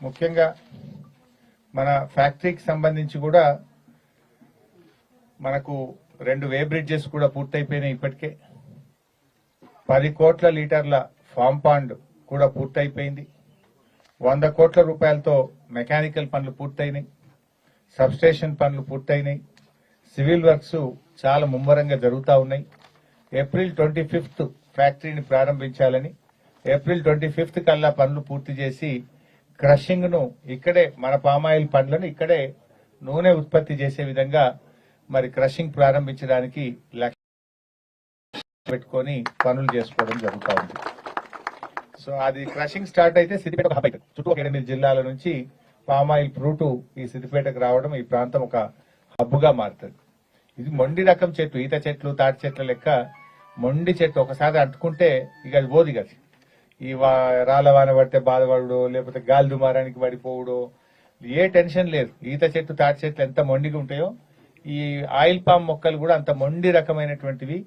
ముఖ్యంగా మన ఫ్యాక్టరీకి సంబంధించి కూడా మనకు రెండు వే బ్రిడ్జెస్ కూడా పూర్తయిపోయినాయి ఇప్పటికే. పది కోట్ల లీటర్ల ఫామ్ పాండ్ కూడా పూర్తయిపోయింది. వంద కోట్ల రూపాయలతో మెకానికల్ పనులు పూర్తయినాయి. సబ్స్టేషన్ పనులు పూర్తయినాయి. సివిల్ వర్క్స్ చాలా ముమ్మరంగా జరుగుతూ ఉన్నాయి. ఏప్రిల్ ట్వంటీ ఫిఫ్త్ ఫ్యాక్టరీని ప్రారంభించాలని ఏప్రిల్ ట్వంటీ ఫిఫ్త్ కల్లా పనులు పూర్తి చేసి క్రషింగ్ను ఇక్కడే మన పామాయిల్ పండ్లను ఇక్కడే నూనె ఉత్పత్తి చేసే విధంగా మరి క్రషింగ్ ప్రారంభించడానికి లక్ష్యం పెట్టుకొని పనులు చేసుకోవడం జరుగుతూ ఉంది. సో అది క్రషింగ్ స్టార్ట్ అయితే సిద్దిపేట హబ్ అవుతుంది చుట్టూ ఎనిమిది జిల్లాల నుంచి పామాయిల్ ఫ్రూట్ ఈ సిద్దిపేటకు రావడం ఈ ప్రాంతం ఒక హబ్బుగా మారుతుంది. ఇది మొండి రకం చెట్టు ఈత చెట్లు తాటి చెట్ల లెక్క మొండి చెట్టు ఒకసారి అంటుకుంటే ఇక అది పోదు కదా ఈ వా- రాళ్ళ వాన పడితే బాధపడడో లేకపోతే గాలి దుమారానికి పడిపోవడో ఏ టెన్షన్ లేదు. ఈత చెట్టు తాటి చెట్లు ఎంత మొండిగా ఉంటాయో ఈ ఆయిల్ పామ్ మొక్కలు కూడా అంత మొండి రకమైనటువంటివి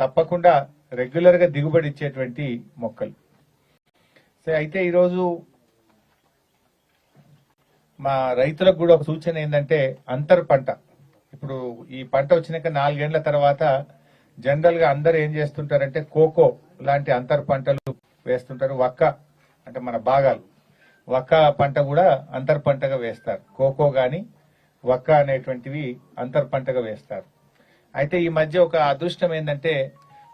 తప్పకుండా రెగ్యులర్గా దిగుబడి ఇచ్చేటువంటి మొక్కలు. సో అయితే ఈరోజు మా రైతులకు కూడా ఒక సూచన ఏంటంటే అంతర్ పంట. ఇప్పుడు ఈ పంట వచ్చినాక నాలుగేళ్ళ తర్వాత జనరల్గా అందరు ఏం చేస్తుంటారంటే కోకో లాంటి అంతర్ పంటలు వేస్తుంటారు. వక్క అంటే మన భాగాలు. వక్క పంట కూడా అంతర్ పంటగా వేస్తారు. కోకో కానీ వక్క అనేటువంటివి అంతర్ పంటగా వేస్తారు. అయితే ఈ మధ్య ఒక అదృష్టం ఏంటంటే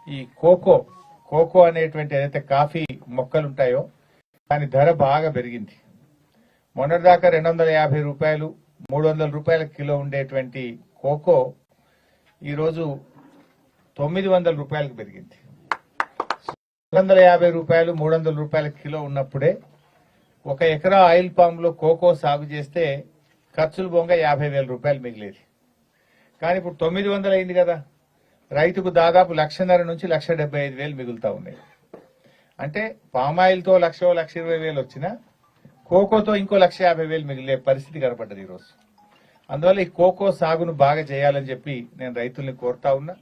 ఈ కోకో కోకో అనేటువంటి ఏదైతే కాఫీ మొక్కలు ఉంటాయో దాని ధర బాగా పెరిగింది. మొన్నటిదాకా రెండు వందల యాభై రూపాయలు మూడు వందల రూపాయల కిలో ఉండేటువంటి కోకో ఈరోజు తొమ్మిది వందల రూపాయలకు పెరిగింది. వందల యాభై రూపాయలు మూడు వందల రూపాయల కిలో ఉన్నప్పుడే ఒక ఎకరా ఆయిల్ పామ్లో కోకో సాగు చేస్తే ఖర్చులు బొంగ యాభై వేల రూపాయలు మిగిలేది. కానీ ఇప్పుడు తొమ్మిది వందలు అయింది కదా. రైతుకు దాదాపు లక్షన్నర నుంచి లక్ష డెబ్బై ఐదు వేలు మిగులుతా ఉన్నాయి. అంటే పామాయిల్తో లక్ష లక్ష ఇరవై వేలు వచ్చినా కోకోతో ఇంకో లక్ష యాభై వేలు మిగిలే పరిస్థితి కనపడ్డది ఈరోజు. అందువల్ల ఈ కోకో సాగును బాగా చేయాలని చెప్పి నేను రైతుల్ని కోరుతా ఉన్నా.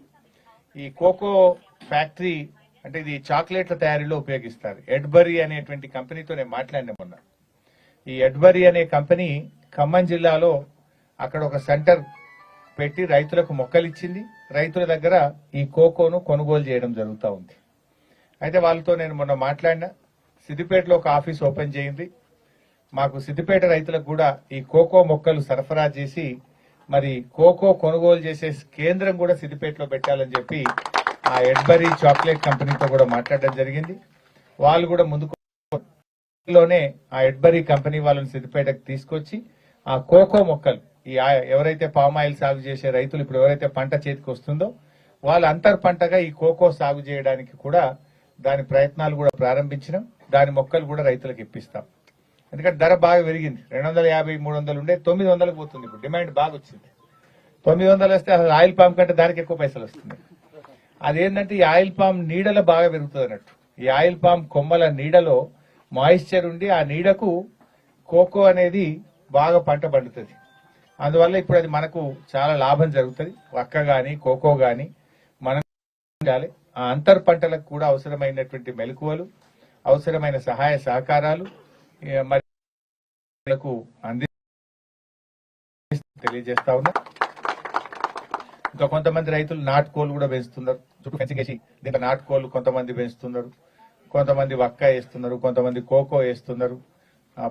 ఈ కోకో ఫ్యాక్టరీ అంటే ఇది చాక్లెట్ల తయారీలో ఉపయోగిస్తారు. ఎడ్బరీ అనేటువంటి కంపెనీతో నేను మాట్లాడిన మొన్న. ఈ ఎడ్బరీ అనే కంపెనీ ఖమ్మం జిల్లాలో అక్కడ ఒక సెంటర్ పెట్టి రైతులకు మొక్కలు ఇచ్చింది రైతుల దగ్గర ఈ కోకోను కొనుగోలు చేయడం జరుగుతూ ఉంది. అయితే వాళ్ళతో నేను మొన్న మాట్లాడినా. సిద్దిపేటలో ఒక ఆఫీస్ ఓపెన్ చేయింది. మాకు సిద్దిపేట రైతులకు కూడా ఈ కోకో మొక్కలు సరఫరా చేసి మరి కోకో కొనుగోలు చేసే కేంద్రం కూడా సిద్దిపేటలో పెట్టాలని చెప్పి ఆ ఎడ్బరీ చాక్లెట్ కంపెనీతో కూడా మాట్లాడడం జరిగింది. వాళ్ళు కూడా ముందుకు లోనే ఆ ఎడ్బరీ కంపెనీ వాళ్ళని సిద్దిపేటకు తీసుకొచ్చి ఆ కోకో మొక్కలు ఈ ఆ- ఎవరైతే పామ్ ఆయిల్ సాగు చేసే రైతులు ఇప్పుడు ఎవరైతే పంట చేతికి వస్తుందో వాళ్ళు అంతర్ పంటగా ఈ కోకో సాగు చేయడానికి కూడా దాని ప్రయత్నాలు కూడా ప్రారంభించినాం. దాని మొక్కలు కూడా రైతులకు ఇప్పిస్తాం. ఎందుకంటే ధర బాగా పెరిగింది. రెండు వందల యాభై మూడు వందలు ఉండే తొమ్మిది వందలకు పోతుంది. ఇప్పుడు డిమాండ్ బాగా వచ్చింది. తొమ్మిది వందలు వస్తే అసలు ఆయిల్ పామ్ కంటే దానికి ఎక్కువ పైసలు వస్తున్నాయి. అదేంటంటే ఈ ఆయిల్ పామ్ నీడలో బాగా పెరుగుతుంది అన్నట్టు. ఈ ఆయిల్ పామ్ కొమ్మల నీడలో మాయిశ్చర్ ఉండి ఆ నీడకు కోకో అనేది బాగా పంట పండుతుంది. అందువల్ల ఇప్పుడు అది మనకు చాలా లాభం జరుగుతుంది. వక్క గాని కోకో గాని మనం ఆ అంతర్ పంటలకు కూడా అవసరమైనటువంటి మెలకువలు అవసరమైన సహాయ సహకారాలు మరి అంది తెలియజేస్తా ఉన్నా. ఇంకా కొంతమంది రైతులు నాటుకోలు కూడా పెంచుతున్నారు. చుట్టూ ఫెన్సింగ్ వేసి దీంట్లో నాటుకోళ్ళు కొంతమంది పెంచుతున్నారు కొంతమంది వక్క వేస్తున్నారు కొంతమంది కోకో వేస్తున్నారు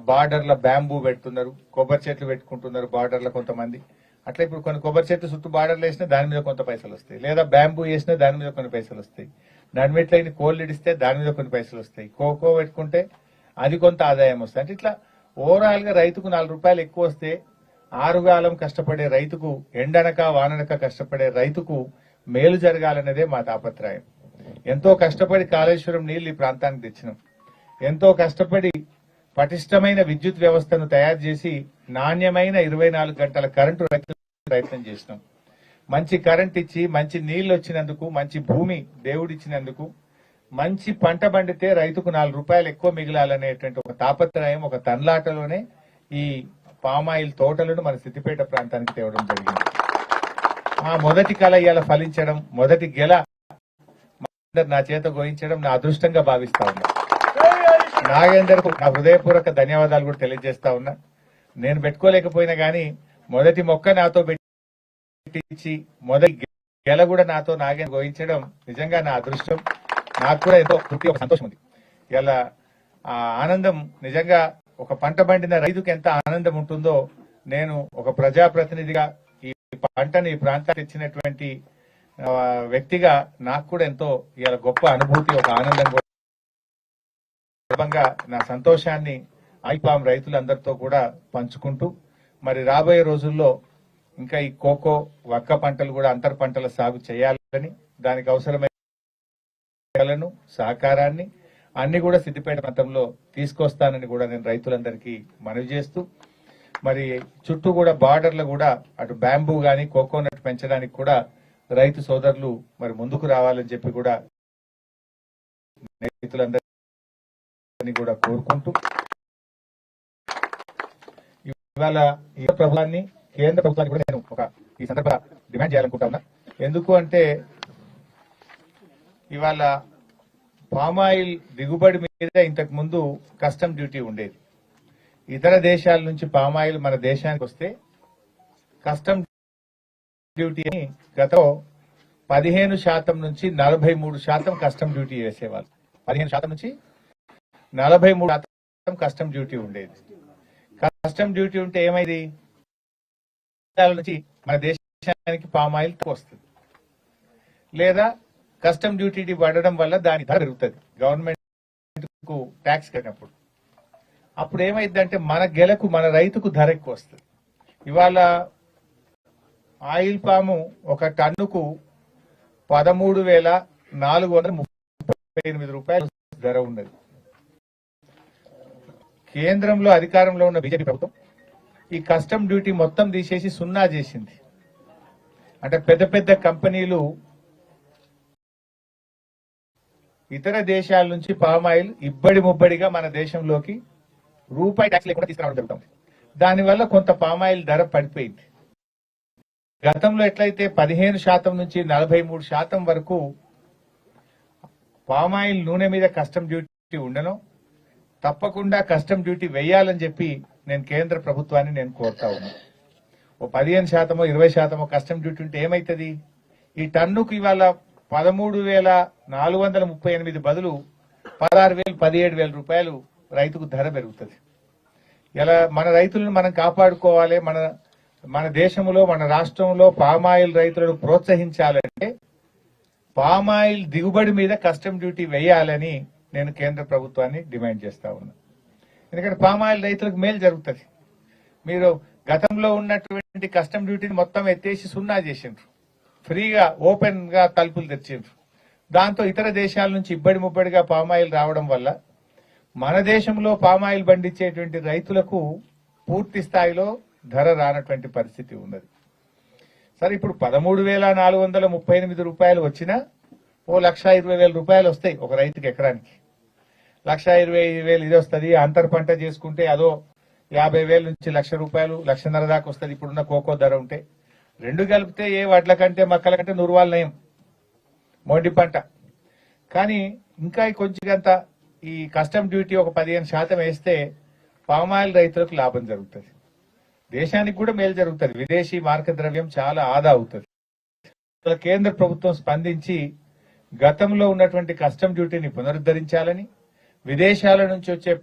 బార్డర్ల బ్యాంబూ పెడుతున్నారు కొబ్బరి చెట్లు పెట్టుకుంటున్నారు బార్డర్ల కొంతమంది. అట్లా ఇప్పుడు కొన్ని కొబ్బరి చెట్లు చుట్టూ బార్డర్లు వేసినా దాని మీద కొంత పైసలు వస్తాయి. లేదా బ్యాంబూ వేసినా దాని మీద కొన్ని పైసలు వస్తాయి. నడిమిట్లైన కోళ్ళు ఇడిస్తే దాని మీద కొన్ని పైసలు వస్తాయి. కోకో పెట్టుకుంటే అది కొంత ఆదాయం వస్తుంది. అంటే ఇట్లా ఓవరాల్గా రైతుకు నాలుగు రూపాయలు ఎక్కువ వస్తే ఆరుగాలం కష్టపడే రైతుకు ఎండనక వాననక కష్టపడే రైతుకు మేలు జరగాలన్నదే మా తాపత్రయం. ఎంతో కష్టపడి కాళేశ్వరం నీళ్ళు ఈ ప్రాంతానికి తెచ్చినాం. ఎంతో కష్టపడి పటిష్టమైన విద్యుత్ వ్యవస్థను తయారు చేసి నాణ్యమైన ఇరవై నాలుగు గంటల కరెంటు ప్రయత్నం చేసినాం. మంచి కరెంట్ ఇచ్చి మంచి నీళ్ళు వచ్చినందుకు మంచి భూమి దేవుడిచ్చినందుకు మంచి పంట పండితే రైతుకు నాలుగు రూపాయలు ఎక్కువ మిగిలాలనేటువంటి ఒక తాపత్రయం ఒక తన్లాటలోనే ఈ పామాయిల్ తోటలను మన సిద్దిపేట ప్రాంతానికి తేవడం జరిగింది. ఆ మొదటి కళ ఇలా ఫలించడం మొదటి గెల నా చేత గోయించడం నా అదృష్టంగా భావిస్తా ఉన్నా. నాగేందర్ నా హృదయపూర్వక ధన్యవాదాలు కూడా తెలియజేస్తా ఉన్నా. నేను పెట్టుకోలేకపోయినా గానీ మొదటి మొక్క నాతో పెట్టించి మొదటి గెల కూడా నాతో నాగేంద్ర గోయించడం నిజంగా నా అదృష్టం. నాకు కూడా ఎంతో తృప్తి సంతోషం ఉంది. ఇలా ఆ ఆనందం నిజంగా ఒక పంట పండిన రైతుకు ఎంత ఆనందం ఉంటుందో నేను ఒక ప్రజాప్రతినిధిగా పంటని ఈ ప్రాంతానికి ఇచ్చినటువంటి వ్యక్తిగా నాకు కూడా ఎంతో ఇలా గొప్ప అనుభూతి ఒక ఆనందం కూడా. నా సంతోషాన్ని ఐపాం రైతులందరితో కూడా పంచుకుంటూ మరి రాబోయే రోజుల్లో ఇంకా ఈ కోకో వక్క పంటలు కూడా అంతర్ పంటల సాగు చేయాలని దానికి అవసరమైన సహకారాన్ని అన్ని కూడా సిద్దిపేట ప్రాంతంలో తీసుకొస్తానని కూడా నేను రైతులందరికీ మనవి చేస్తూ మరి చుట్టూ కూడా బార్డర్లు కూడా అటు బ్యాంబూ కానీ కోకోనట్ పెంచడానికి కూడా రైతు సోదరులు మరి ముందుకు రావాలని చెప్పి కూడా రైతులందరినీ కూడా కోరుకుంటూ ఇవాళ ఈ ప్రభుత్వాన్ని కేంద్ర ప్రభుత్వాన్ని కూడా నేను ఒక ఈ సందర్భంగా డిమాండ్ చేయాలనుకుంటా ఉన్నా. ఎందుకు అంటే ఇవాళ పామాయిల్ దిగుబడి మీద ఇంతకు ముందు కస్టమ్ డ్యూటీ ఉండేది. ఇతర దేశాల నుంచి పామాయిల్ మన దేశానికి వస్తే కస్టమ్ డ్యూటీ అని గత పదిహేను శాతం నుంచి నలభై మూడు శాతం కస్టమ్ డ్యూటీ వేసేవాళ్ళు. పదిహేను శాతం నుంచి నలభై మూడు శాతం కస్టమ్ డ్యూటీ ఉండేది. కస్టమ్ డ్యూటీ ఉంటే ఏమైంది? దేశాల నుంచి మన దేశానికి పామాయిల్ వస్తుంది. లేదా కస్టమ్ డ్యూటీ పడడం వల్ల దాని ధర పెరుగుతుంది. గవర్నమెంట్కు ట్యాక్స్ కట్టినప్పుడు. అప్పుడు ఏమైందంటే మన గెలకు మన రైతుకు ధర ఎక్కువ వస్తుంది ఇవాళ ఆయిల్ పాము ఒక టన్నుకు పదమూడు వేల నాలుగు వందల ముప్పై ఎనిమిది రూపాయలు ధర ఉన్నది. కేంద్రంలో అధికారంలో ఉన్న బీజేపీ ప్రభుత్వం ఈ కస్టమ్ డ్యూటీ మొత్తం తీసేసి సున్నా చేసింది. అంటే పెద్ద పెద్ద కంపెనీలు ఇతర దేశాల నుంచి పామాయిల్ ఇబ్బడి ముబ్బడిగా మన దేశంలోకి రూపాయి ట్యాక్స్ లేకుండా తీసుకురావడం జరుగుతుంది. దానివల్ల కొంత పామాయిల్ ధర పడిపోయింది. గతంలో ఎట్లయితే పదిహేను శాతం నుంచి నలభై మూడు శాతం వరకు పామాయిల్ నూనె మీద కస్టమ్ డ్యూటీ ఉండను. తప్పకుండా కస్టమ్ డ్యూటీ వేయాలని చెప్పి నేను కేంద్ర ప్రభుత్వాన్ని నేను కోరుతా ఉన్నా ఓ పదిహేను శాతమో ఇరవై శాతమో కస్టమ్ డ్యూటీ ఉంటే ఏమైతుంది? ఈ టన్నుకు ఇవాళ పదమూడు వేల నాలుగు వందల ముప్పై ఎనిమిది బదులు పదహారు వేలు పదిహేడు వేల రూపాయలు రైతుకు ధర పెరుగుతుంది. ఇలా మన రైతులను మనం కాపాడుకోవాలి మన మన దేశంలో మన రాష్ట్రంలో పామాయిల్ రైతులను ప్రోత్సహించాలంటే పామాయిల్ దిగుబడి మీద కస్టమ్ డ్యూటీ వేయాలని నేను కేంద్ర ప్రభుత్వాన్ని డిమాండ్ చేస్తా ఉన్నా. ఎందుకంటే పామాయిల్ రైతులకు మేలు జరుగుతుంది. మీరు గతంలో ఉన్నటువంటి కస్టమ్ డ్యూటీని మొత్తం ఎత్తేసి సున్నా చేసిండ్రు. ఫ్రీగా ఓపెన్గా తలుపులు తెచ్చిండ్రు దాంతో ఇతర దేశాల నుంచి ఇబ్బడి ముబ్బడిగా పామాయిల్ రావడం వల్ల మన దేశంలో పామాయిల్ పండించేటువంటి రైతులకు పూర్తి స్థాయిలో ధర రానటువంటి పరిస్థితి ఉన్నది. సరే ఇప్పుడు పదమూడు వేల నాలుగు వందల ముప్పై ఎనిమిది రూపాయలు వచ్చినా ఓ లక్ష ఇరవై వేల రూపాయలు వస్తాయి ఒక రైతుకి ఎకరానికి. లక్ష ఇరవై వేలు ఇది వస్తుంది అంతర్ పంట చేసుకుంటే అదో యాభై వేల నుంచి లక్ష రూపాయలు లక్షన్నర దాకా వస్తుంది ఇప్పుడున్న కోకో ధర ఉంటే. రెండు కలిపితే ఏ వడ్ల కంటే మక్కల కంటే నూరువాళ్ళు నయం. మొండి పంట. కానీ ఇంకా కొంచెంత ఈ కస్టమ్ డ్యూటీ ఒక పదిహేను శాతం వేస్తే పామాయిల్ రైతులకు లాభం జరుగుతుంది. దేశానికి కూడా మేలు జరుగుతుంది. విదేశీ మార్క ద్రవ్యం చాలా ఆదా అవుతుంది. కేంద్ర ప్రభుత్వం స్పందించి గతంలో ఉన్నటువంటి కస్టమ్ డ్యూటీని పునరుద్ధరించాలని విదేశాల నుంచి వచ్చే